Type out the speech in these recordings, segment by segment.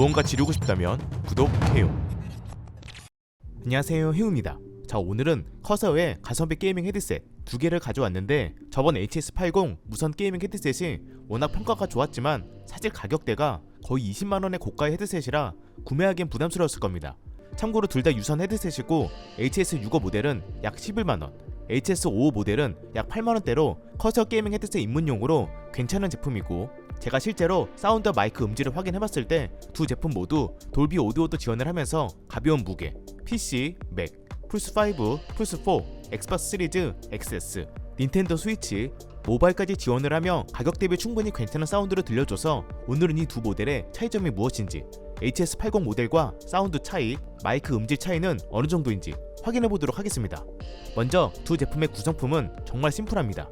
무언가 지르고 싶다면 구독해요. 안녕하세요, 해우입니다. 자, 오늘은 커서의 가성비 게이밍 헤드셋 두 개를 가져왔는데 저번 HS80 무선 게이밍 헤드셋이 워낙 평가가 좋았지만 사실 가격대가 거의 20만 원의 고가의 헤드셋이라 구매하기엔 부담스러웠을 겁니다. 참고로 둘 다 유선 헤드셋이고 HS65 모델은 약 11만 원, HS55 모델은 약 8만 원대로 커서 게이밍 헤드셋 입문용으로 괜찮은 제품이고 제가 실제로 사운드 마이크 음질을 확인해봤을 때 두 제품 모두 돌비 오디오도 지원을 하면서 가벼운 무게, PC, 맥, 플스5, 플스4, 엑스박스 시리즈, XS, 닌텐도 스위치, 모바일까지 지원을 하며 가격 대비 충분히 괜찮은 사운드를 들려줘서 오늘은 이 두 모델의 차이점이 무엇인지 HS80 모델과 사운드 차이, 마이크 음질 차이는 어느 정도인지 확인해 보도록 하겠습니다. 먼저 두 제품의 구성품은 정말 심플합니다.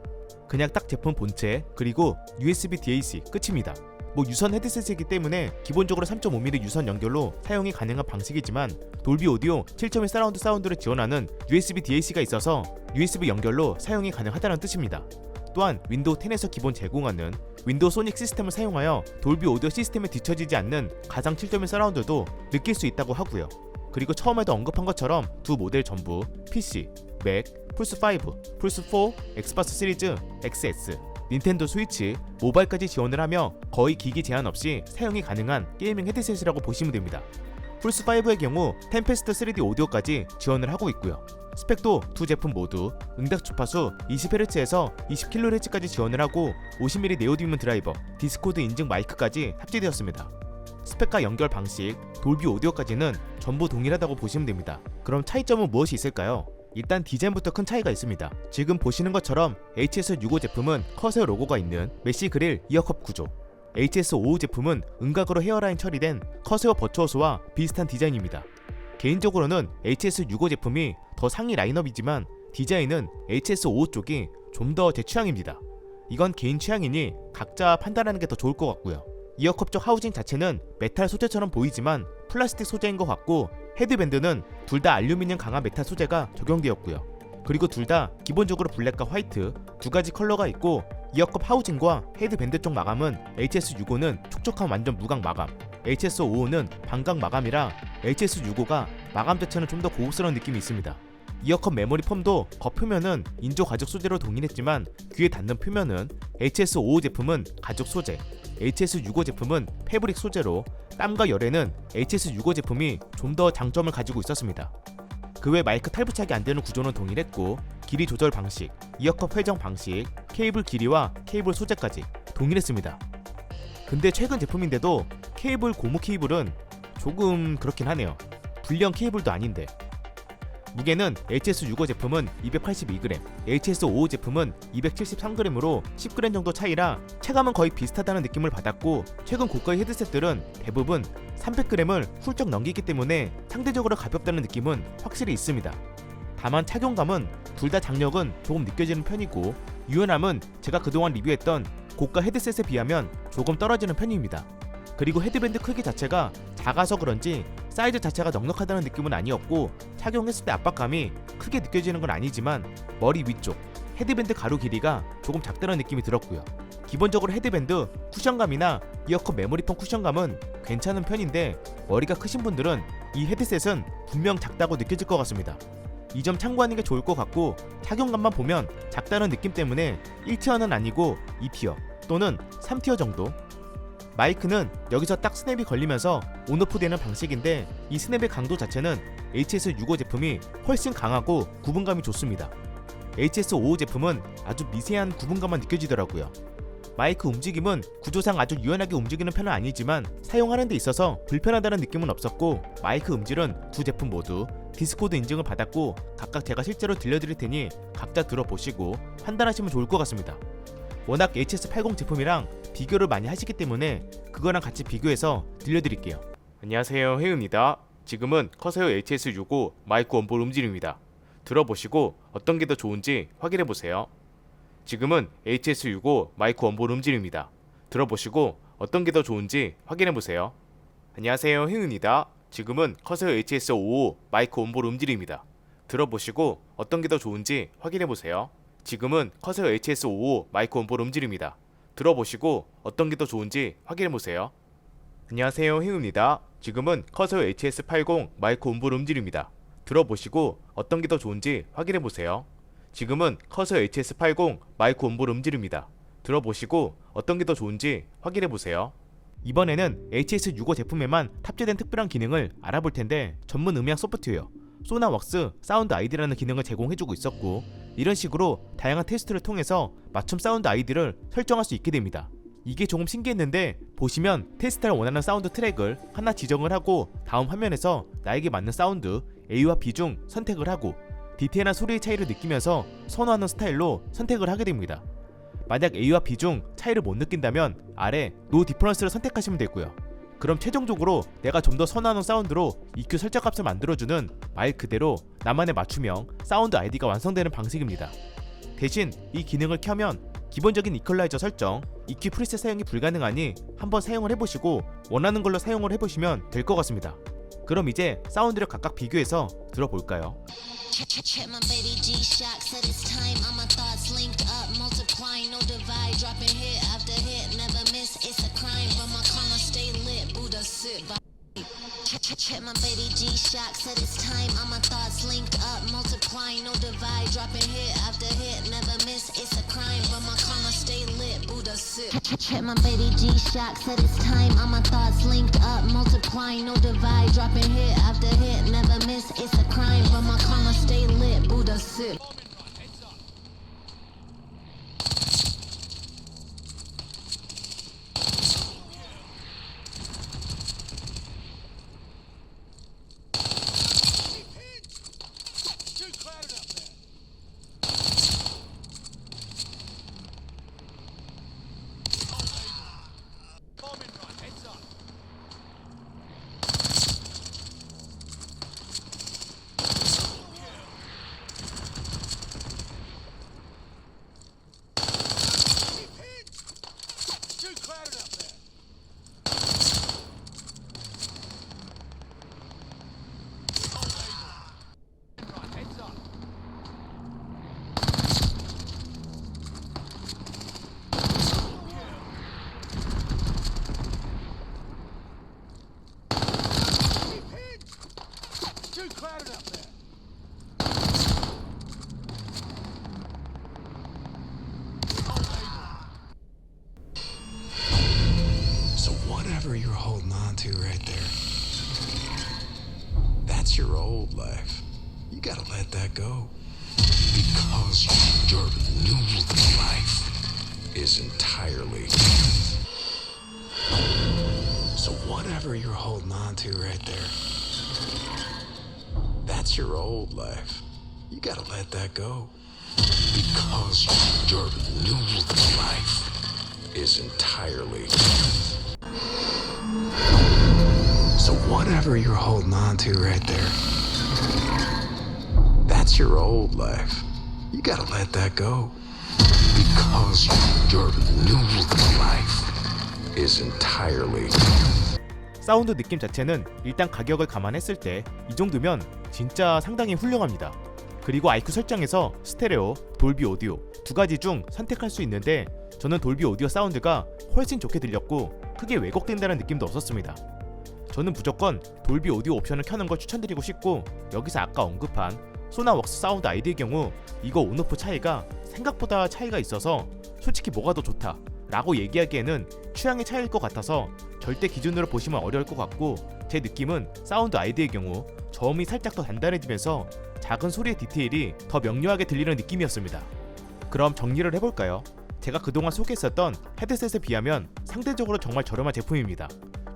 그냥 딱 제품 본체 그리고 USB DAC 끝입니다. 뭐 유선 헤드셋이기 때문에 기본적으로 3.5mm 유선 연결로 사용이 가능한 방식이지만 돌비 오디오 7.1 사라운드 사운드를 지원하는 USB DAC가 있어서 USB 연결로 사용이 가능하다는 뜻입니다. 또한 윈도우 10에서 기본 제공하는 윈도우 소닉 시스템을 사용하여 돌비 오디오 시스템에 뒤처지지 않는 가상 7.1 사라운드도 느낄 수 있다고 하고요. 그리고 처음에도 언급한 것처럼 두 모델 전부 PC, 맥, 플스5, 플스4, 엑스박스 시리즈, XS, 닌텐도 스위치, 모바일까지 지원을 하며 거의 기기 제한 없이 사용이 가능한 게이밍 헤드셋이라고 보시면 됩니다. 플스5의 경우 템페스트 3D 오디오까지 지원을 하고 있고요. 스펙도 두 제품 모두 응답 주파수 20Hz에서 20kHz까지 지원을 하고 50mm 네오디문 드라이버, 디스코드 인증 마이크까지 탑재되었습니다. 스펙과 연결 방식, 돌비 오디오까지는 전부 동일하다고 보시면 됩니다. 그럼 차이점은 무엇이 있을까요? 일단 디자인부터 큰 차이가 있습니다. 지금 보시는 것처럼 HS65 제품은 커세어 로고가 있는 메시 그릴 이어컵 구조, HS55 제품은 은각으로 헤어라인 처리된 커세어 버추어스와 비슷한 디자인입니다. 개인적으로는 HS65 제품이 더 상위 라인업이지만 디자인은 HS55 쪽이 좀 더 제 취향입니다. 이건 개인 취향이니 각자 판단하는 게 더 좋을 것 같고요. 이어컵 쪽 하우징 자체는 메탈 소재처럼 보이지만 플라스틱 소재인 것 같고 헤드밴드는 둘 다 알루미늄 강화 메탈 소재가 적용되었고요. 그리고 둘 다 기본적으로 블랙과 화이트 두 가지 컬러가 있고 이어컵 하우징과 헤드밴드 쪽 마감은 HS65는 촉촉한 완전 무광 마감, HS55는 반광 마감이라 HS65가 마감 자체는 좀 더 고급스러운 느낌이 있습니다. 이어컵 메모리 폼도 겉 표면은 인조 가죽 소재로 동일했지만 귀에 닿는 표면은 HS55 제품은 가죽 소재, HS65 제품은 패브릭 소재로 땀과 열에는 HS65 제품이 좀 더 장점을 가지고 있었습니다. 그 외 마이크 탈부착이 안 되는 구조는 동일했고 길이 조절 방식, 이어컵 회전 방식, 케이블 길이와 케이블 소재까지 동일했습니다. 근데 최근 제품인데도 케이블 고무 케이블은 조금 그렇긴 하네요. 불량 케이블도 아닌데. 무게는 HS65 제품은 282g, HS55 제품은 273g으로 10g 정도 차이라 체감은 거의 비슷하다는 느낌을 받았고 최근 고가의 헤드셋들은 대부분 300g을 훌쩍 넘기기 때문에 상대적으로 가볍다는 느낌은 확실히 있습니다. 다만 착용감은 둘 다 장력은 조금 느껴지는 편이고 유연함은 제가 그동안 리뷰했던 고가 헤드셋에 비하면 조금 떨어지는 편입니다. 그리고 헤드밴드 크기 자체가 작아서 그런지 사이즈 자체가 넉넉하다는 느낌은 아니었고 착용했을 때 압박감이 크게 느껴지는 건 아니지만 머리 위쪽 헤드밴드 가루 길이가 조금 작다는 느낌이 들었고요. 기본적으로 헤드밴드 쿠션감이나 이어컵 메모리폰 쿠션감은 괜찮은 편인데 머리가 크신 분들은 이 헤드셋은 분명 작다고 느껴질 것 같습니다. 이 점 참고하는 게 좋을 것 같고 착용감만 보면 작다는 느낌 때문에 1티어는 아니고 2티어 또는 3티어 정도 마이크는 여기서 딱 스냅이 걸리면서 온오프 되는 방식인데 이 스냅의 강도 자체는 HS65 제품이 훨씬 강하고 구분감이 좋습니다. HS55 제품은 아주 미세한 구분감만 느껴지더라고요. 마이크 움직임은 구조상 아주 유연하게 움직이는 편은 아니지만 사용하는 데 있어서 불편하다는 느낌은 없었고 마이크 음질은 두 제품 모두 디스코드 인증을 받았고 각각 제가 실제로 들려드릴 테니 각자 들어보시고 판단하시면 좋을 것 같습니다. 워낙 HS80 제품이랑 비교를 많이 하시기 때문에 그거랑 같이 비교해서 들려드릴게요. 안녕하세요, 해우입니다. 지금은 커세어 HS65 마이크 원볼 음질입니다. 들어보시고 어떤 게 더 좋은지 확인해 보세요. 지금은 HS65 마이크 원볼 음질입니다. 들어보시고 어떤 게 더 좋은지 확인해 보세요. 안녕하세요, 해우입니다. 지금은 커세어 HS55 마이크 원볼 음질입니다. 들어보시고 어떤 게 더 좋은지 확인해 보세요. 지금은 커세어 HS55 마이크 원볼 음질입니다. 들어보시고 어떤 게 더 좋은지 확인해 보세요. 안녕하세요 희우입니다. 지금은 커서 HS80 마이크 온볼 음질입니다. 들어보시고 어떤 게 더 좋은지 확인해 보세요. 지금은 커서 HS80 마이크 온볼 음질입니다. 들어보시고 어떤 게 더 좋은지 확인해 보세요. 이번에는 HS65 제품에만 탑재된 특별한 기능을 알아볼 텐데 전문 음향 소프트웨어 소나웍스 사운드 아이디라는 기능을 제공해주고 있었고 이런 식으로 다양한 테스트를 통해서 맞춤 사운드 아이디를 설정할 수 있게 됩니다. 이게 조금 신기했는데 보시면 테스트를 원하는 사운드 트랙을 하나 지정을 하고 다음 화면에서 나에게 맞는 사운드 A와 B 중 선택을 하고 디테일한 소리의 차이를 느끼면서 선호하는 스타일로 선택을 하게 됩니다. 만약 A와 B 중 차이를 못 느낀다면 아래 노 디퍼런스를 선택하시면 되고요. 그럼 최종적으로 내가 좀 더 선호하는 사운드로 EQ 설정 값을 만들어주는 말 그대로 나만의 맞춤형 사운드 아이디가 완성되는 방식입니다. 대신 이 기능을 켜면 기본적인 이퀄라이저 설정, EQ 프리셋 사용이 불가능하니 한번 사용을 해보시고 원하는 걸로 사용을 해보시면 될 것 같습니다. 그럼 이제 사운드를 각각 비교해서 들어볼까요? Check, my baby G-Shock said it's time. All my thoughts linked up, multiplying, no divide, dropping hit after hit, never miss. It's a crime, but my karma stay lit. Buddha sit. Check, my baby G-Shock said it's time. All my thoughts linked up, multiplying, no divide, dropping hit after hit, never miss. It's a crime, but my karma stay lit. Buddha sit. So whatever you're holding on to right there, that's your old life. You gotta let that go. Because your new life is entirely. So whatever you're holding on to right there, that's your old life. You gotta let that go. Because your new life is entirely. So whatever you're holding on to right there, that's your old life. You gotta let that go. Because your new life is entirely. 사운드 느낌 자체는 일단 가격을 감안했을 때 이 정도면 진짜 상당히 훌륭합니다. 그리고 IQ 설정에서 스테레오, 돌비 오디오 두 가지 중 선택할 수 있는데 저는 돌비 오디오 사운드가 훨씬 좋게 들렸고 크게 왜곡된다는 느낌도 없었습니다. 저는 무조건 돌비 오디오 옵션을 켜는 걸 추천드리고 싶고 여기서 아까 언급한 소나웍스 사운드 아이디의 경우 이거 온오프 차이가 생각보다 차이가 있어서 솔직히 뭐가 더 좋다 라고 얘기하기에는 취향의 차이일 것 같아서 절대 기준으로 보시면 어려울 것 같고 제 느낌은 사운드 아이디의 경우 저음이 살짝 더 단단해지면서 작은 소리의 디테일이 더 명료하게 들리는 느낌이었습니다. 그럼 정리를 해볼까요? 제가 그동안 소개했었던 헤드셋에 비하면 상대적으로 정말 저렴한 제품입니다.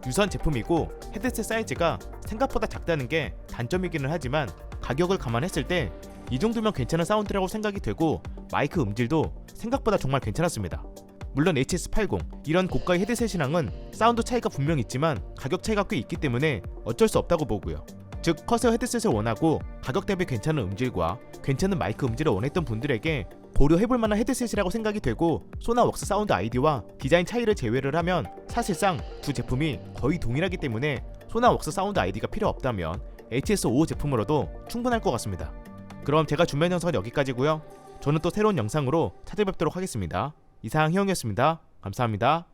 유선 제품이고 헤드셋 사이즈가 생각보다 작다는 게 단점이기는 하지만 가격을 감안했을 때 이 정도면 괜찮은 사운드라고 생각이 되고 마이크 음질도 생각보다 정말 괜찮았습니다. 물론 HS80 이런 고가의 헤드셋이랑은 사운드 차이가 분명 있지만 가격 차이가 꽤 있기 때문에 어쩔 수 없다고 보고요. 즉 커서 헤드셋을 원하고 가격 대비 괜찮은 음질과 괜찮은 마이크 음질을 원했던 분들에게 고려해볼 만한 헤드셋이라고 생각이 되고 소나웍스 사운드 아이디와 디자인 차이를 제외를 하면 사실상 두 제품이 거의 동일하기 때문에 소나웍스 사운드 아이디가 필요 없다면 HS5 제품으로도 충분할 것 같습니다. 그럼 제가 준비한 영상은 여기까지고요. 저는 또 새로운 영상으로 찾아뵙도록 하겠습니다. 이상 희영이었습니다. 감사합니다.